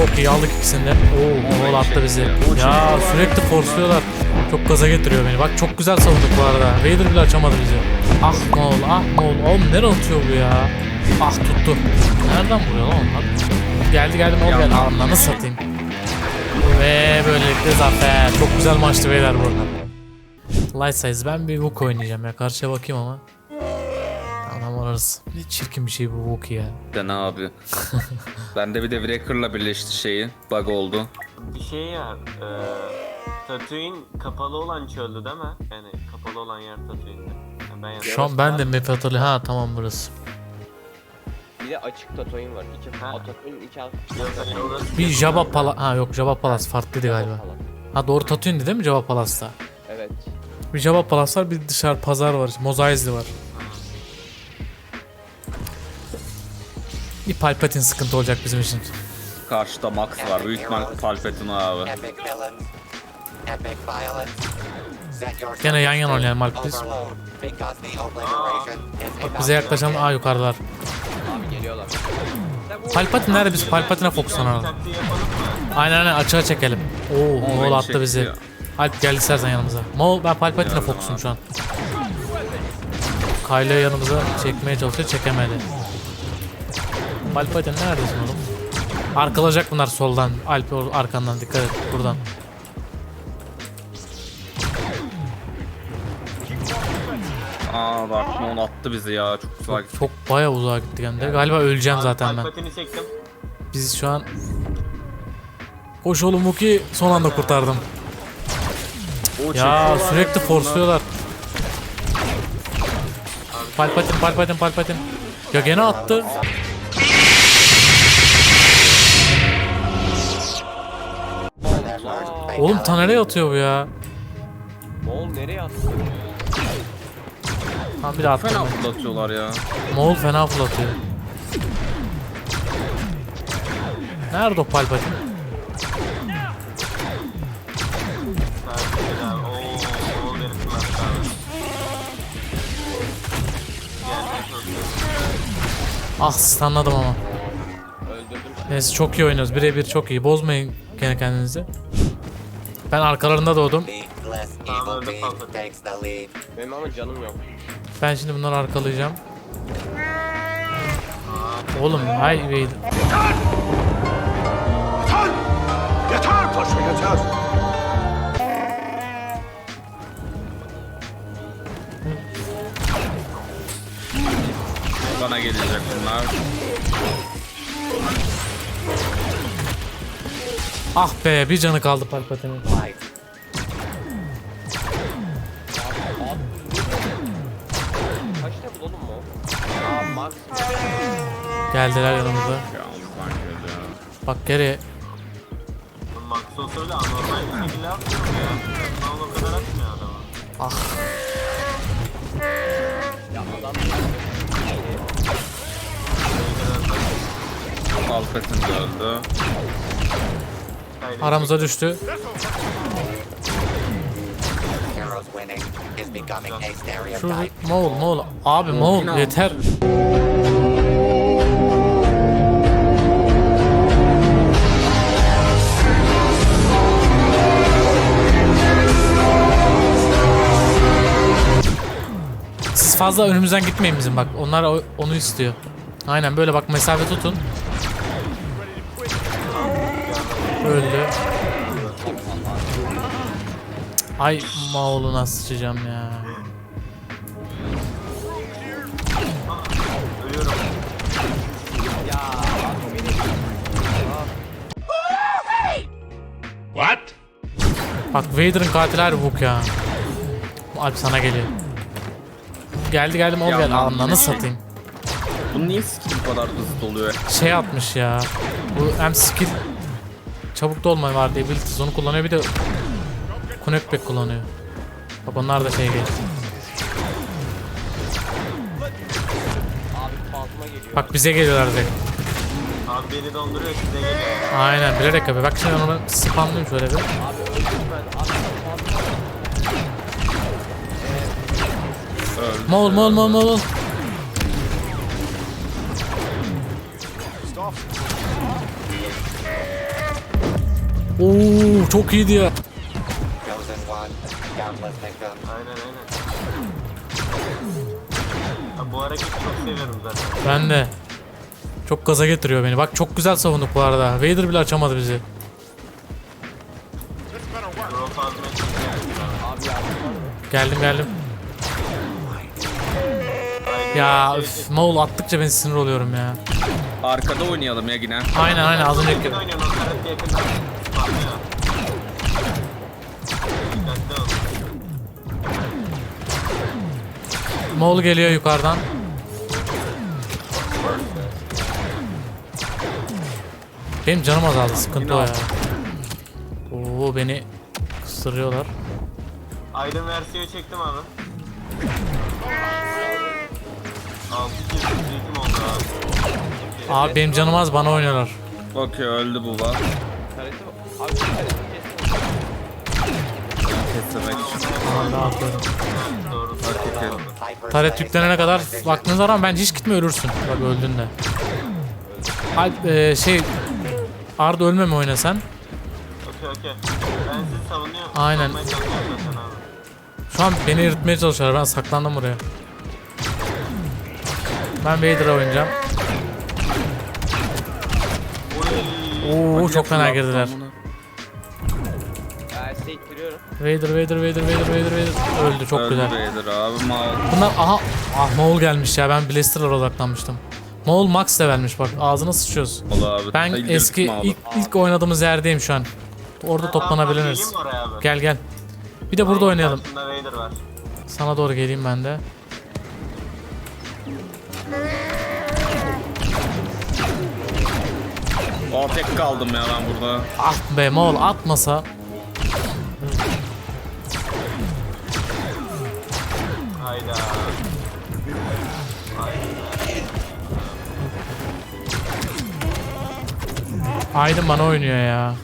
Çok iyi aldık ikisini de. Oo gol attı bizi. Ya sürekli forsluyorlar. Çok gaza getiriyor beni. Bak çok güzel savunduk bu arada. Vader bile açamadı bizi. Ah Maul ah Maul. Oğlum nereye atıyor bu ya? Ah tuttu. Nereden vuruyor lan onlar? Geldi geldi Maul geldi. Ananı satayım. Ve böylelikle zafer. Çok güzel maçtı beyler bu. Light size ben bir Wook oynayacağım ya. Karşıya bakayım ama. Orası. Ne çirkin bir şey bu Wook ya. De ne abi? Bende bir de Wrecker'la birleşti şeyi. Bug oldu. Bir şey ya, e, Tatooine kapalı olan çöldü değil mi? Yani kapalı olan yer Tatooine'de. Yani ben Şu an ben de map hatırlıyorum. Ha tamam burası. Bir de açık Tatooine var. İki Ha. Tatooine iki alt. Bir. Jabba Palace. Ha yok Jabba Palace farklıydı galiba. falan. Ha doğru Tatooine'di değil mi Jabba Palace'ta? Evet. Bir Jabba Palace var bir dışarı pazar var. Eisley var. Bir Palpatine sıkıntı olacak bizim için. Karşıda Max var. Büyük ihtimal Palpatine abi. Gene yan yana oynayalım Alp biz. about Bize yaklaşan aa yukarılar. Abi geliyorlar. Palpatine nerede biz Palpatine'e fokuslanalım. Aynen aynen açığa çekelim. Oo beni attı bizi. ya. Alp gel istersen yanımıza. Maul ben Palpatine'e fokusum şu an. Kylo'yu yanımıza çekmeye çalışıyor çekemedi. Palpatine neredesin oğlum? Arkalayacak bunlar soldan. Alp arkandan dikkat et buradan. Aa Dark Maul attı bizi ya. Çok güzel. Çok bayağı uzağa gittik hem de. Galiba öleceğim zaten ben. Palpatine'i çektim. Biz şu an... Koş oğlum Wookie son anda kurtardım. O Ya çekiyorlar sürekli bunlar. forsluyorlar. Palpatine, Palpatine, Palpatine. Ya gene attı. Oğlum fatality. ta nereye atıyor bu ya? Moğol nereye attı? Ha bir daha attı. Fena fırlatıyorlar ya. Moğol fena fırlatıyor. Nerede o Palpatine? Ah stunladım ama. Öldürdüm. Neyse çok iyi oynuyoruz. Birebir çok iyi. Bozmayın gene kendinizi. Ben arkalarında doğdum. Tamam, evil öldü being Palpatine. takes the lead. Benim ama canım yok. Ben şimdi bunları arkalayacağım. Oğlum hay Ah be bir canı kaldı Moğol? Aa Max. Geldiler yanımıza. Bak geri. Bu Max olsa öyle anormal bir şekilde atmıyor ya. Maul o kadar atmıyor adama. Ah Ya adam öldü. Kaybedecek. Aramıza düştü. Stereotype. Moğol Moğol. Abi Moğol yeter. Siz fazla önümüzden gitmeyin bizim bak. Onlar onu istiyor. Aynen böyle bak mesafe tutun. Öldü. Ay Moğol'una sıçacağım ya. Ölüyorum. Bak Vader'ın katili Wook ya. Alp sana geliyor. Geldi geldi Ya geldi. Ananı satayım. Bu niye skill bu kadar hızlı oluyor? Şey atmış ya. Bu hem skill çabuk dolma var diye abilities onu kullanıyor bir de Connect kullanıyor. Bak onlar da şey geliyor. Bak bize geliyorlar direkt. Abi beni donduruyor size geliyor. Aynen bilerek yapıyor. Bak şimdi onu spamlayayım şöyle bir. Abi öldüm ben. Abi fazla. Öldü. Oo çok iyiydi ya. Aynen aynen. Ha, bu hareketi çok seviyorum zaten. Ben de. Çok gaza getiriyor beni. Bak çok güzel savunduk bu arada. Vader bile açamadı bizi. Geldim geldim. Ya üf, Maul attıkça ben sinir oluyorum ya. Arkada oynayalım ya yine. Aynen aynen az önceki. Yakın o tarafta. Maul geliyor yukarıdan. Benim canım azaldı sıkıntı o ya. Oo beni ısırıyorlar. Aydın versiyon çektim abi. 6 kill streakim oldu abi. Benim canım az bana oynuyorlar. Okey öldü bu var. Kestirmek için. Abi atıyorum. Taret yüklenene kadar var ama bence hiç gitme ölürsün. Bak öldün de. Alp e, şey Arda ölmeme oyna sen. Okey okey. Ben sizi savunuyorum. Aynen. Şu an beni eritmeye çalışıyorlar. Ben saklandım buraya. Ben Vader'a oynayacağım. Oo çok fena girdiler. Vader, Vader, Vader, Vader, Vader, Vader. Öldü çok Öldü güzel. Vader abi. Mal. Bunlar aha ah Maul gelmiş ya. Ben Blaster'lara odaklanmıştım. Maul Max levelmiş bak. Ağzına sıçıyoruz. Ol abi. Ben eski ilk, ilk oynadığımız yerdeyim şu an. Orada toplanabiliriz. Gel gel. Bir de burada oynayalım. Vader var. Sana doğru geleyim ben de. Aa tek kaldım ya ben burada. Ah be Maul atmasa. Hayda. Aydın bana oynuyor ya.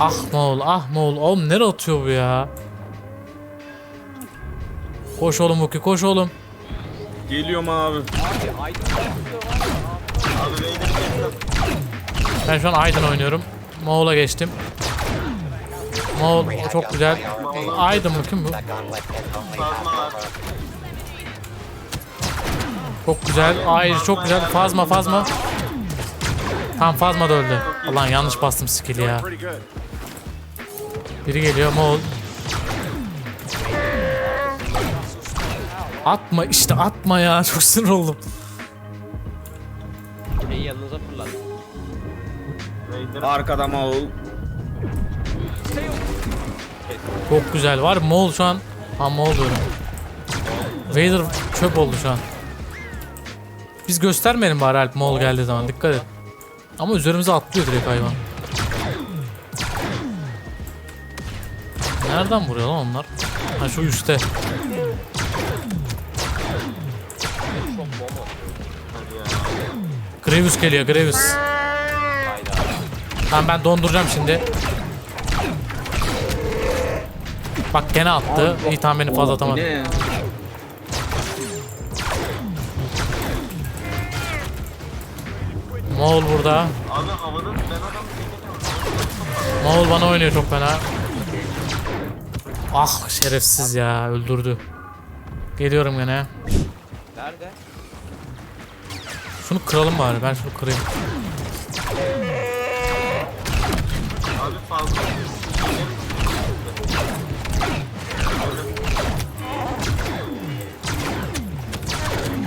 Ah Maul, ah Maul. Oğlum nereye atıyor bu ya? Koş oğlum Uki, koş oğlum. Geliyorum abi. Abi Aydın. Abi kestim. Ben şu an Aydın oynuyorum. Maul'a geçtim. Maul çok güzel. Aydın mı kim bu? Çok güzel. Ay çok güzel. Fazma fazma. Tam fazma da öldü. Ulan yanlış bastım skill'i ya. Biri geliyor Moğol. Atma işte atma ya çok sinir oldum. Şeyi yanınıza fırlattı. Arkada Maul. Çok güzel var Moğol şu an. Ha Moğol diyorum. Vader çöp oldu şu an. Biz göstermeyelim bari Alp Moğol geldiği zaman dikkat et. Ama üzerimize atlıyor direkt hayvan. Nereden vuruyor lan onlar? Ha şu üstte. Grievous geliyor Grievous. Tamam ben donduracağım şimdi. Bak gene attı. İyi tamam beni fazla atamadı. Ne? Moğol burada. Abi havanın ben adamı çekeceğim. Moğol bana oynuyor çok fena. Ah şerefsiz ya öldürdü. Geliyorum gene. Nerede? Şunu kıralım bari ben şunu kırayım. Fazla.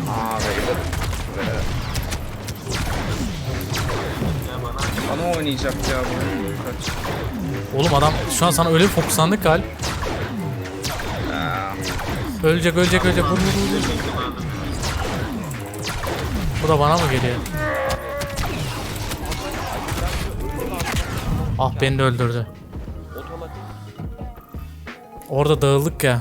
Aa Vader. Ya bana oynayacak ya bu. Kaç. Oğlum adam şu an sana öyle bir fokuslandık gal. Ölecek ölecek ölecek. Abi. Bu da bana mı geliyor? Ah beni de öldürdü. Otomatik. Orada dağıldık ya.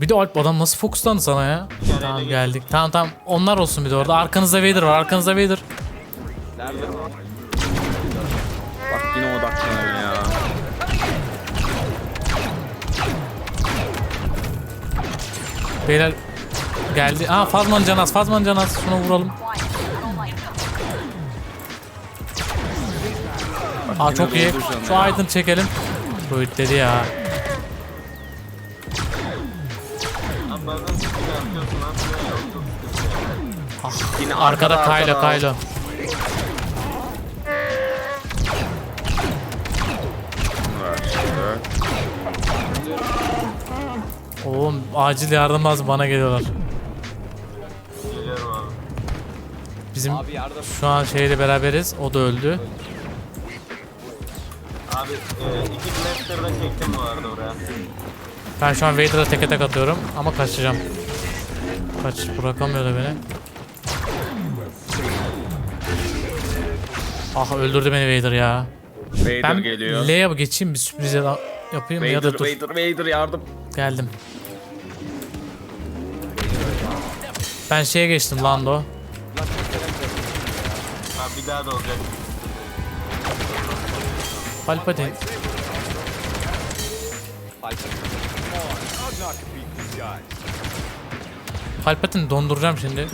Bir de Alp adam nasıl fokuslandı sana ya? Tamam geldik. Tamam tamam. Onlar olsun bir de orada. Arkanızda Vader var. Arkanızda Vader. Nerede? Bak yine odaklanıyor ya. Beyler geldi. Aa Fazman Canaz, Fazman Canaz. Şuna vuralım. Aa çok iyi. Şu item çekelim. Bu dedi ya. Çok sıkıntı. Yine Arkada Kylo, Kylo. Oğlum acil yardım lazım bana geliyorlar. Geliyorum abi. Bizim Abi şu an şeyle beraberiz. O da öldü. Abi e, iki blaster'da çektim bu arada oraya. Ben şu an Vader'a teke tek atıyorum ama kaçacağım. Kaç bırakamıyor da beni. Ah öldürdü beni Vader ya. Vader Ben geliyor. Leia geçeyim bir sürpriz ya- yapayım mı ya Vader, da dur. Vader, Vader yardım. Geldim. Ben şeye geçtim Lando. Abi bir daha da olacak. Palpatine. Palpatine donduracağım şimdi.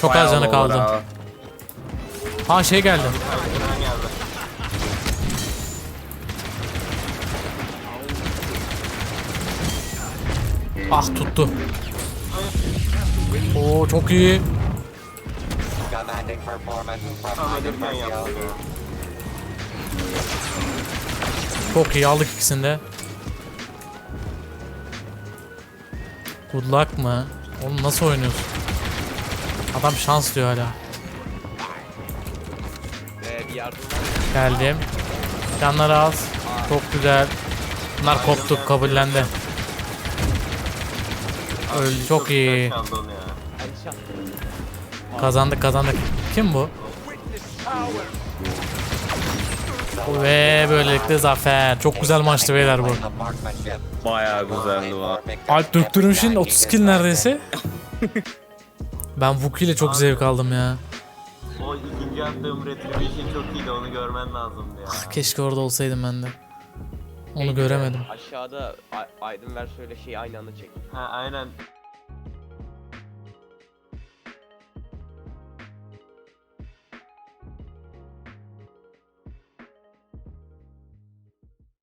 Çok az canı kaldı. ha. Ha şey geldi. Ah tuttu. Oo çok iyi. Commanding performance from Tam ölürken. Çok iyi aldık ikisini de. Good luck mı? Oğlum nasıl oynuyorsun? Adam şans diyor hala. Ee, bir yardım var. Geldim. Canları az. Çok güzel. Bunlar koptuk kabullendi. Öldü çok iyi. güzel çaldı onu ya. Kazandık kazandık. Kim bu? Ve böylelikle zafer. Çok güzel maçtı beyler bu. Bayağı güzeldi bu. Alp döktürmüşün 30 kill neredeyse. Ben Wookie ile çok zevk aldım ya. O ikinci attığım retribution çok iyiydi onu görmen lazımdı ya. Keşke orada olsaydım ben de. Onu göremedim. Aşağıda Aydın ver söyle şeyi aynı anda çek. Ha aynen